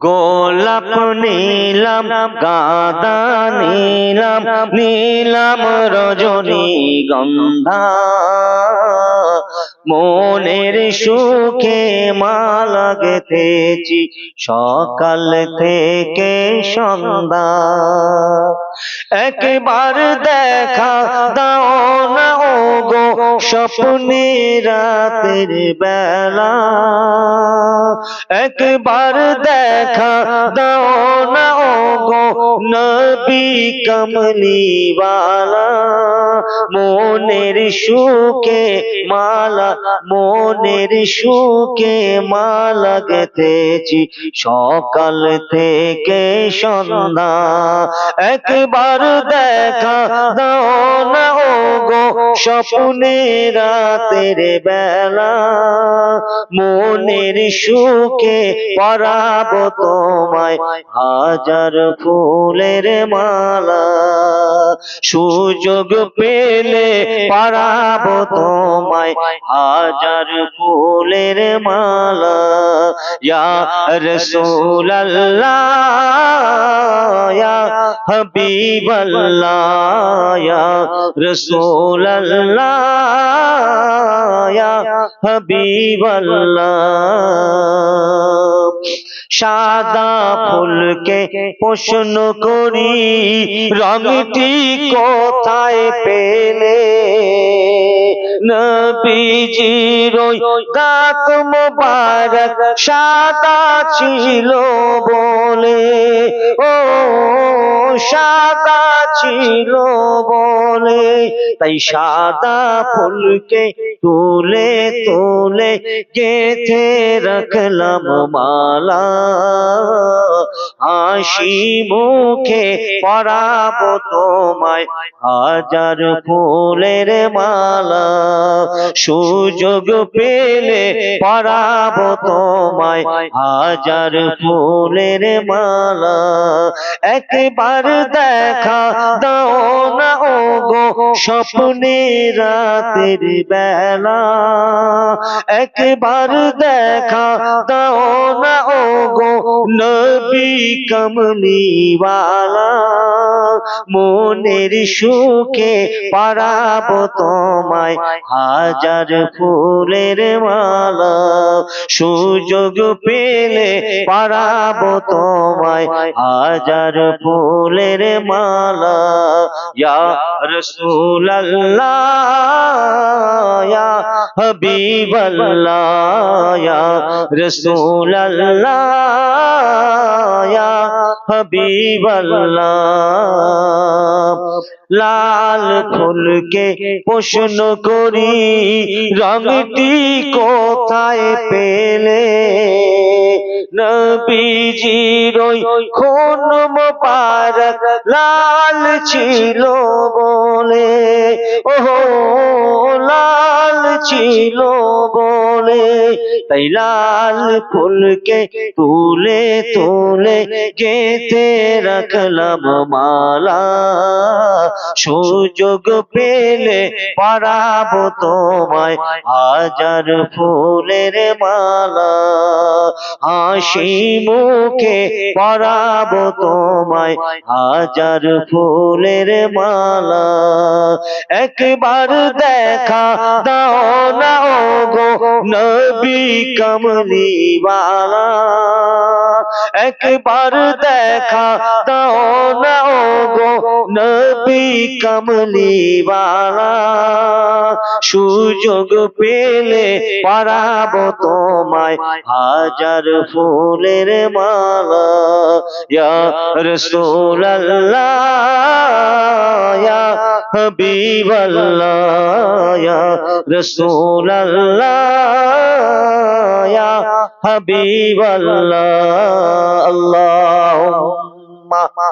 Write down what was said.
গোলাপ নীলাম গাদা নীলাম নীলাম রজনী গন্ধা। মনের সুখে মালা গেথেছি সকাল থেকে সন্ধ্যা। একবার দেখা দাও না ও গো স্বপ্নে রাতের বেলা। একবার দেখা দাও না ও গো নবী কমলিওয়ালা মনের সুখে মালা মনের সুখে মা লাগতেছি সকাল থেকে সন্ধ্যা একবার দেখা দাও না গো স্বপ্নে রাতের বেলা মনের সুখে পরাব তোমায় হাজার ফুলের মালা। সুযোগ পেলে পারাব তোমায় হাজার ফুলের মালা। ইয়া রাসূলুল্লাহ ইয়া হাবিবাল্লাহ ইয়া রাসূলুল্লাহ ইয়া হাবিবাল্লাহ। সাদা ফুলকে প্রশ্ন করি রংটি কোথায় পেলে? নবীজির দাঁত মোবারক সাদা ছিল বলে। ও, সাদা ছিল বলে। তাই সাদা ফুলকে তুলে তুলে গেথে রাখলাম মালা। হাসি মুখে পরাব তোমায়। হাজার ফুলের মালা সুযোগ পেলে পরাব তোমায়। হাজার ফুলের মালা একবার দেখা দাও না ও গো স্বপ্নে রাতের বেলা। একবার দেখা দাও না ও গো নবী কমলিওয়ালা মনের সুখে পারাব তোমায় হাজার ফুলের মালা। সুযোগ পেলে পারাব তোমায় হাজার ফুলের মালা। ইয়া রাসূলুল্লাহ ইয়া হাবিবাল্লাহ ইয়া ইয়া লাল ফুলকে প্রশ্ন করি রংটি কোথায় পেলে? নবীজির ওই খুন মোবারক লাল ছিল বলে, ওহো, লাল ছিল বলে, তাই লাল ফুলকে তুলে তুলে গেতে রাখলাম মালা। সুযোগ পেলে পারাব তোমায় হাজার ফুলের মালা। হাসি মুখে পরাব তোমায় হাজার ফুলের মালা। একবার দেখা দাও না গো নবী কমলিওয়ালা একবার দেখা দাও না গো নবী কমলিওয়ালা সুযোগ পেলে পারাব তোমায় হাজার ফুলের মালা। ইয়া রাসূলুল্লাহ হাবিবাল্লাহ রসুল হাবিবাল্লাহ আল্লাহুম্মা।